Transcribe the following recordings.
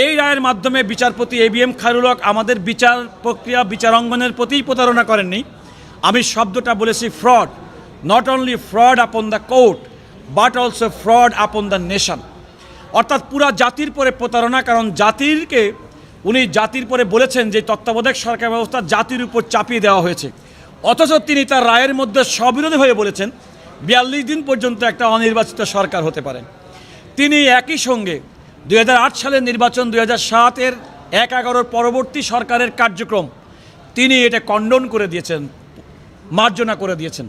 এই রায়ের মাধ্যমে বিচারপতি A B M Khairul Haque আমাদের বিচার প্রক্রিয়া বিচারাঙ্গনের প্রতিই প্রতারণা করেননি। আমি শব্দটা বলেছি fraud not only fraud upon the court but also fraud upon the nation অর্থাৎ পুরা জাতির পরে প্রতারণা, কারণ জাতিরকে, উনি জাতির পরে বলেছেন যে তত্ত্বাবধায়ক সরকার ব্যবস্থা জাতির উপর চাপিয়ে দেওয়া হয়েছে। অথচ তিনি তার রায়ের মধ্যে সবিরোধী হয়ে বলেছেন, বিয়াল্লিশ দিন পর্যন্ত একটা অনির্বাচিত সরকার হতে পারে। তিনি একই সঙ্গে দুই হাজার আট সালের নির্বাচন দুই সাতের এক এগারোর পরবর্তী সরকারের কার্যক্রম, তিনি এটা কন্ডন করে দিয়েছেন, মার্জনা করে দিয়েছেন।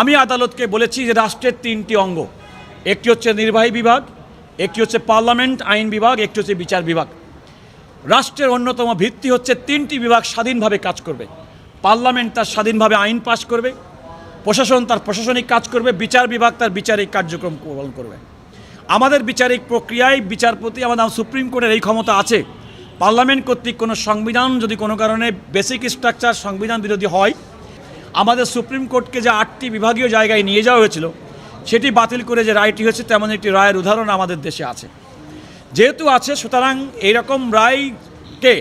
আমি আদালতকে বলেছি যে রাষ্ট্রের তিনটি অঙ্গ, একটি হচ্ছে নির্বাহী বিভাগ, একটি হচ্ছে পার্লামেন্ট আইন বিভাগ, একটি হচ্ছে বিচার বিভাগ। রাষ্ট্রের অন্যতম ভিত্তি হচ্ছে তিনটি বিভাগ স্বাধীনভাবে কাজ করবে। পার্লামেন্ট তার স্বাধীনভাবে আইন পাশ করবে, প্রশাসন তার প্রশাসনিক কাজ করবে, বিচার বিভাগ তার বিচারিক কার্যক্রম পালন করবে। আমাদের বিচারিক প্রক্রিয়ায় বিচারপতি আমাদের সুপ্রিম কোর্টের এই ক্ষমতা আছে। পার্লামেন্ট কর্তৃক কোনো সংবিধান যদি কোনো কারণে বেসিক স্ট্রাকচার সংবিধান বিরোধী হয়, আমাদের সুপ্রিম কোর্টকে যে আটটি বিভাগীয় জায়গায় নিয়ে যাওয়া হয়েছিল, সেটি বাতিল করে যে রায়টি হয়েছে তেমন একটি রায়ের উদাহরণ আমাদের দেশে আছে। যেহেতু আছে, সুতরাং এইরকম রায়কে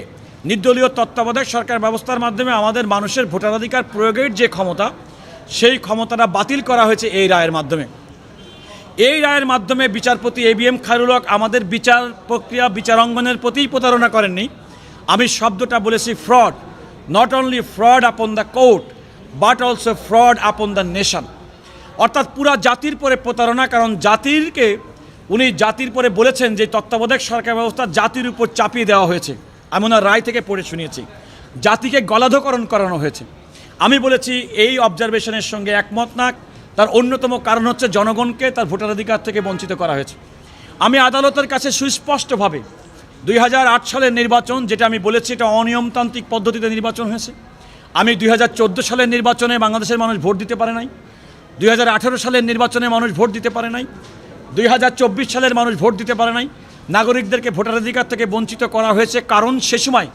নির্দলীয় তত্ত্বাবধায়ক সরকার ব্যবস্থার মাধ্যমে আমাদের মানুষের ভোটাধিকার প্রয়োগের যে ক্ষমতা, সেই ক্ষমতাটা বাতিল করা হয়েছে এই রায়ের মাধ্যমে। এই রায়ের মাধ্যমে বিচারপতি A B M Khairul Haque আমাদের বিচার প্রক্রিয়া বিচারাঙ্গনের প্রতিই প্রতারণা করেননি। আমি শব্দটা বলেছি fraud not only fraud upon the court but also fraud upon the nation অর্থাৎ পুরা জাতির পরে প্রতারণা, কারণ জাতিরকে, উনি জাতির পরে বলেছেন যে তত্ত্বাবধায়ক সরকার ব্যবস্থা জাতির উপর চাপিয়ে দেওয়া হয়েছে। আমি ওনার রায় থেকে পড়ে শুনিয়েছি। জাতিকে গলাধকরণ করানো হয়েছে। আমি বলেছি এই অবজারভেশনের সঙ্গে একমত না। তার অন্যতম কারণ হচ্ছে জনগণকে তার ভোটাধিকার থেকে বঞ্চিত করা হয়েছে। আমি আদালতের কাছে সুস্পষ্টভাবে দুই হাজার আট সালের নির্বাচন, যেটা আমি বলেছি এটা অনিয়মতান্ত্রিক পদ্ধতিতে নির্বাচন হয়েছে। আমি দুই হাজার চোদ্দ সালের নির্বাচনে বাংলাদেশের মানুষ ভোট দিতে পারে নাই। দুই হাজার আঠেরো সালের নির্বাচনে মানুষ ভোট দিতে পারে নাই। দুই হাজার চব্বিশ সালের মানুষ ভোট দিতে পারে নাই। নাগরিকদেরকে ভোটাধিকার থেকে বঞ্চিত করা হয়েছে কারণ সে সময়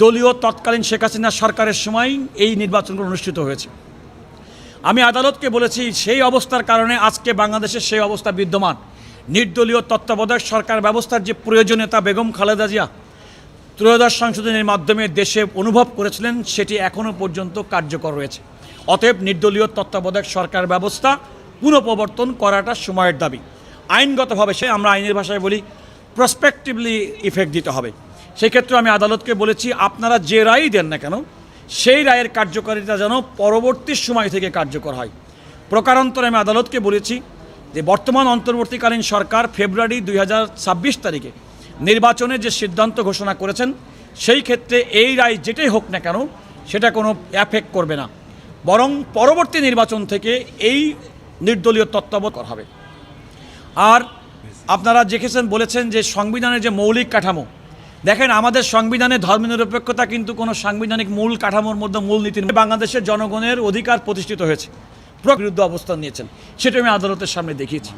দলীয় তৎকালীন শেখ হাসিনা সরকারের সময় এই নির্বাচনগুলো অনুষ্ঠিত হয়েছে। আমি আদালতকে বলেছি, সেই অবস্থার কারণে আজকে বাংলাদেশের সেই অবস্থা বিদ্যমান। নির্দলীয় তত্ত্বাবধায়ক সরকার ব্যবস্থার যে প্রয়োজনীয়তা, বেগম খালেদা জিয়া ত্রয়োদশ সংশোধনের মাধ্যমে দেশে অনুভব করেছিলেন, সেটি এখনও পর্যন্ত কার্যকর রয়েছে। অতএব নির্দলীয় তত্ত্বাবধায়ক সরকার ব্যবস্থা পুনঃপ্রবর্তন করাটা সময়ের দাবি। আইনগতভাবে সে, আমরা আইনের ভাষায় বলি প্রসপেক্টিভলি ইফেক্ট দিতে হবে। সেই ক্ষেত্রে আমি আদালতকে বলেছি, আপনারা যে রায়ই দেন না কেন সেই রায়ের কার্যকারিতা যেন পরবর্তী সময় থেকে কার্যকর হয়। প্রকারান্তরে আমি আদালতকে বলেছি যে বর্তমান অন্তর্বর্তীকালীন সরকার ফেব্রুয়ারি দুই হাজার ছাব্বিশ তারিখে নির্বাচনে যে সিদ্ধান্ত ঘোষণা করেছেন, সেই ক্ষেত্রে এই রায় যেটাই হোক না কেন, সেটা কোনো অ্যাফেক্ট করবে না। বরং পরবর্তী নির্বাচন থেকে এই নির্দলীয় তত্ত্বাবধায়ক করা হবে। আর আপনারা দেখেছেন, বলেছেন যে সংবিধানের যে মৌলিক কাঠামো দেখেন আমাদের সংবিধানে ধর্মনিরপেক্ষতা কিন্তু কোনো সাংবিধানিক মূল কাঠামোর মধ্যে মূল নীতি। বাংলাদেশের জনগণের অধিকার প্রতিষ্ঠিত হয়েছে। বিরুদ্ধ অবস্থান নিয়েছেন। সেটা আমি আদালতের সামনে দেখিয়েছি।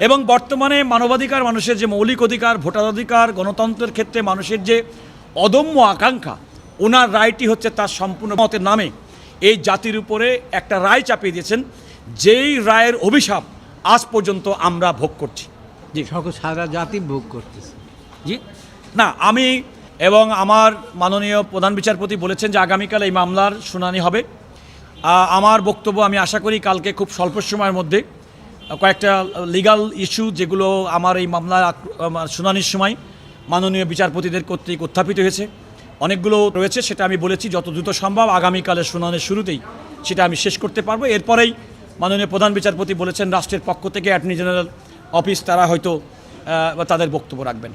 এবং বর্তমানে মানবাধিকার মানুষের যে মৌলিক অধিকার ভোটাধিকার গণতন্ত্রের ক্ষেত্রে মানুষের যে অদম্য আকাঙ্ক্ষা ওনার রায়টি হচ্ছে তার সম্পূর্ণ মতের নামে এই জাতির উপরে একটা রায় চাপিয়ে দিয়েছেন যেই রায়ের অভিশাপ আজ পর্যন্ত আমরা ভোগ করছি। জি। সকল সারা জাতি ভোগ করতেছে। জি। না, আমি এবং আমার মাননীয় প্রধান বিচারপতি বলেছেন যে আগামীকাল এই মামলার শুনানি হবে। আমার বক্তব্য আমি আশা করি কালকে খুব স্বল্প সময়ের মধ্যে, কয়েকটা লিগাল ইস্যু যেগুলো আমার এই মামলার শুনানির সময় মাননীয় বিচারপতিদের কর্তৃক উত্থাপিত হয়েছে। অনেকগুলো রয়েছে, সেটা আমি বলেছি, যত দ্রুত সম্ভব আগামীকালের শুনানির শুরুতেই সেটা আমি শেষ করতে পারব। এরপরেই মাননীয় প্রধান বিচারপতি বলেছেন, রাষ্ট্রের পক্ষ থেকে অ্যাটর্নি জেনারেল অফিস তারা হয়তো তাদের বক্তব্য রাখবেন।